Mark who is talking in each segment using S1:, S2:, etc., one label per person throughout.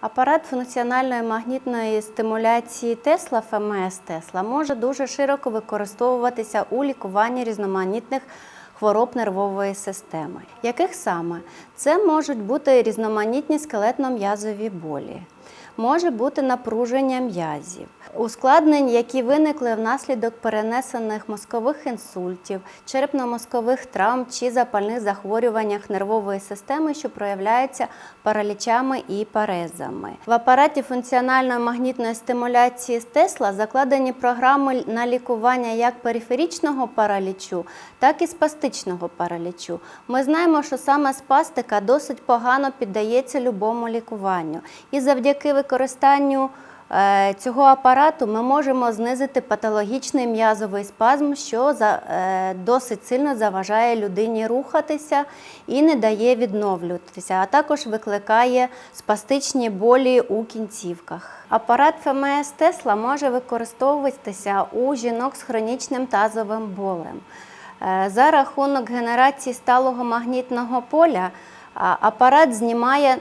S1: Апарат функціональної магнітної стимуляції Тесла ФМС Тесла може дуже широко використовуватися у лікуванні різноманітних хвороб нервової системи. Яких саме? Це можуть бути різноманітні скелетно-м'язові болі, може бути напруження м'язів, ускладнень, які виникли внаслідок перенесених мозкових інсультів, черепно-мозкових травм чи запальних захворюваннях нервової системи, що проявляються паралічами і парезами. В апараті функціональної магнітної стимуляції з Тесла закладені програми на лікування як периферичного паралічу, так і спастичного паралічу. Ми знаємо, що саме спастика досить погано піддається любому лікуванню. І завдяки використанню цього апарату ми можемо знизити патологічний м'язовий спазм, що е, досить сильно заважає людині рухатися і не дає відновлюватися, а також викликає спастичні болі у кінцівках. Апарат ФМС Тесла може використовуватися у жінок з хронічним тазовим болем. Е, За рахунок генерації сталого магнітного поля апарат знімає е,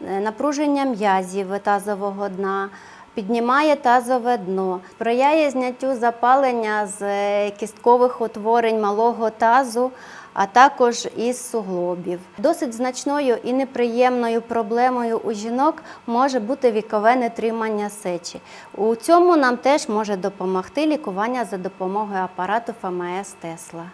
S1: напруження м'язів тазового дна, піднімає тазове дно, сприяє зняттю запалення з е, кісткових утворень малого тазу, а також із суглобів. Досить значною і неприємною проблемою у жінок може бути вікове нетримання сечі. У цьому нам теж може допомогти лікування за допомогою апарату ФМС Тесла.